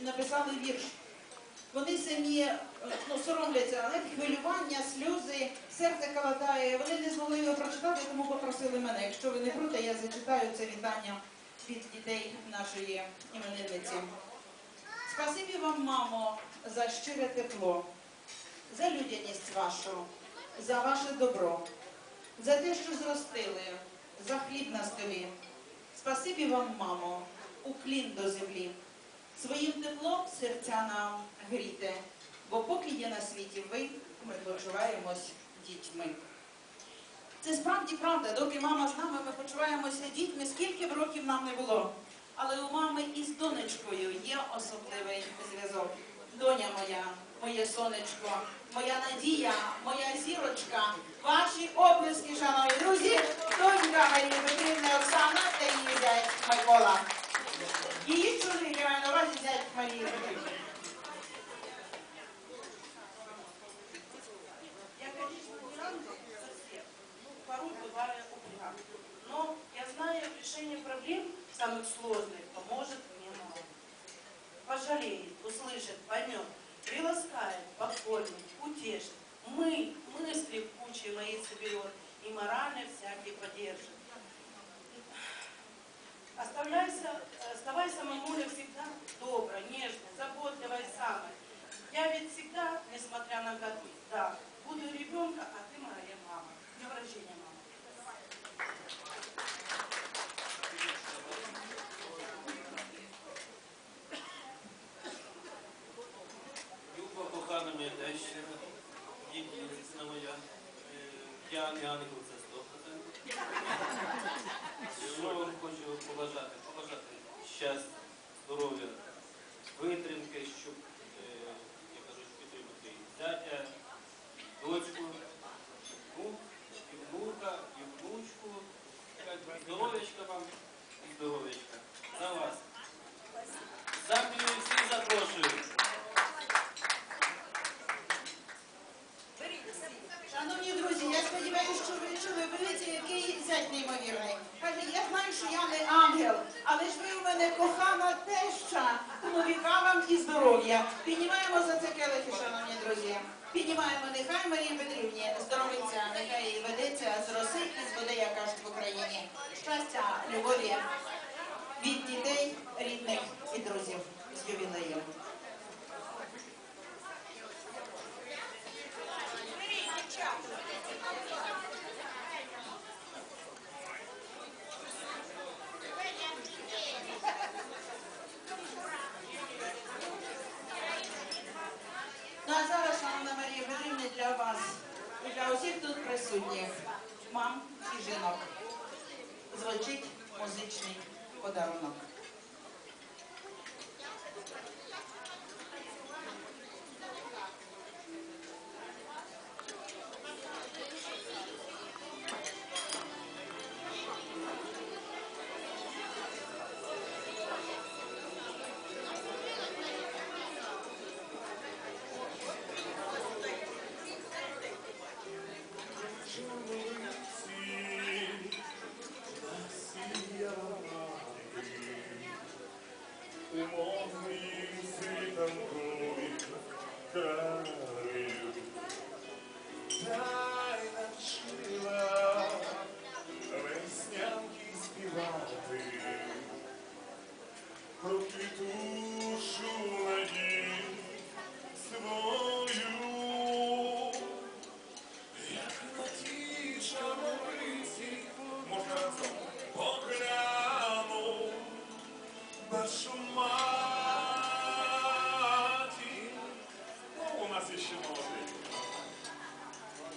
написали вірш. Вони самі е, ну, соромляться, але хвилювання, сльози, серце калатає. Вони не змогли його прочитати, тому попросили мене. Якщо ви не проти, я зачитаю це вітання від дітей нашої іменинниці. Спасибі вам, мамо, за щире тепло, за людяність вашу, за ваше добро, за те, що зростили, за хліб на столі. Спасибі вам, мамо, уклін до землі. Теплом серця нам гріте, бо поки є на світі ви, ми почуваємось дітьми. Це справді правда, доки мама з нами, ми почуваємося дітьми, скільки б років нам не було. Але у мами із донечкою є особливий зв'язок. Доня моя, моє сонечко, моя надія, моя зірочка, ваші оплески, шановні друзі, донька Марії Петрівни Оксана та її зять Микола. Її чоловік, я маю на увазі зять Пожалеет, услышит, поймет, приласкает, покормит, утешит. Мы, мысли в куче моей соберет и морально всякие поддержит. Оставляйся, оставайся, мамуля, всегда доброй, нежной, дівчина моя, е, я не ангел, це 100%. Що вам хочу побажати? Побажати щастя, здоров'я, витримки, щоб, е, я кажу, підтримати і зятя, дочку, внук, і внука, і внучку. Кажуть, Здоров'ячка вам і здоров'ячка. За вас. Замію всіх запрошую. Шановні друзі, я сподіваюся, що ви чули. Ви Дивіться, який зять неймовірний. Каже, я знаю, що я не ангел, але ж ви у мене кохана теща, тому віка вам і здоров'я. Піднімаємо за це келихи, шановні друзі. Піднімаємо, нехай Марії Петрівні здоровиться, нехай її ведеться з роси і з води, як кажуть в Україні. Щастя, любові від дітей, рідних і друзів з ювілеєм. Для вас і для усіх тут присутніх, мам і жінок, звучить музичний подарунок.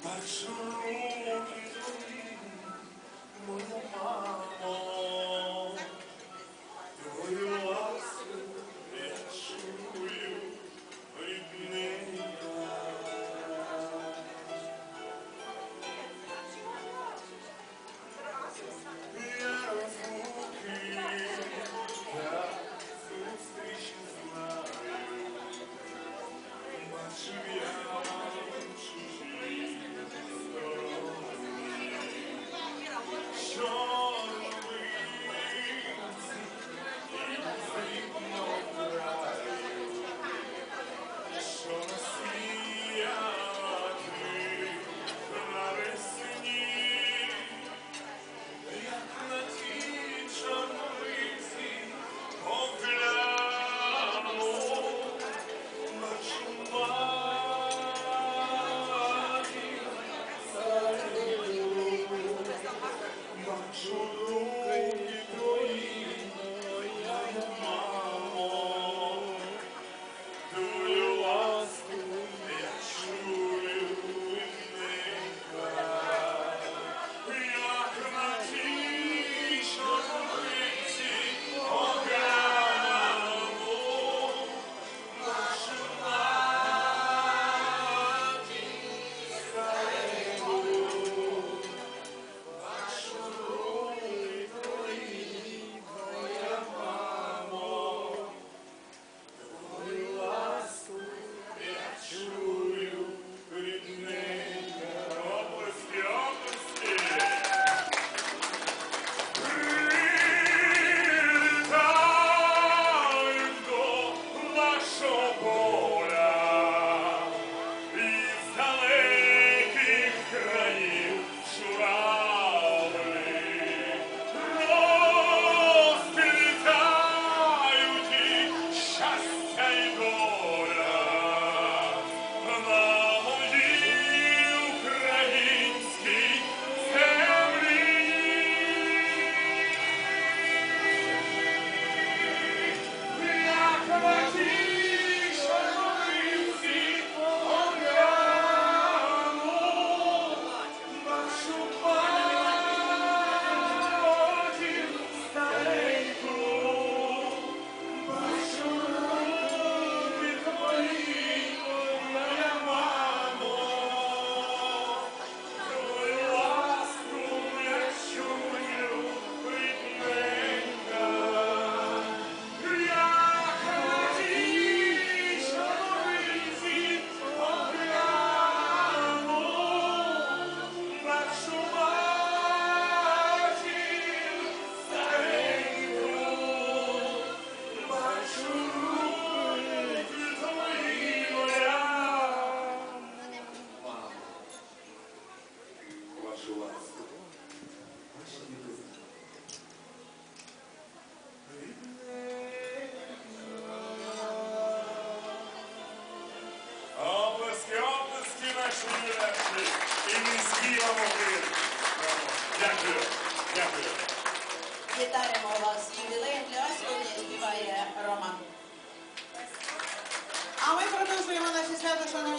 Першу руки твої, моя мамо, Thank you.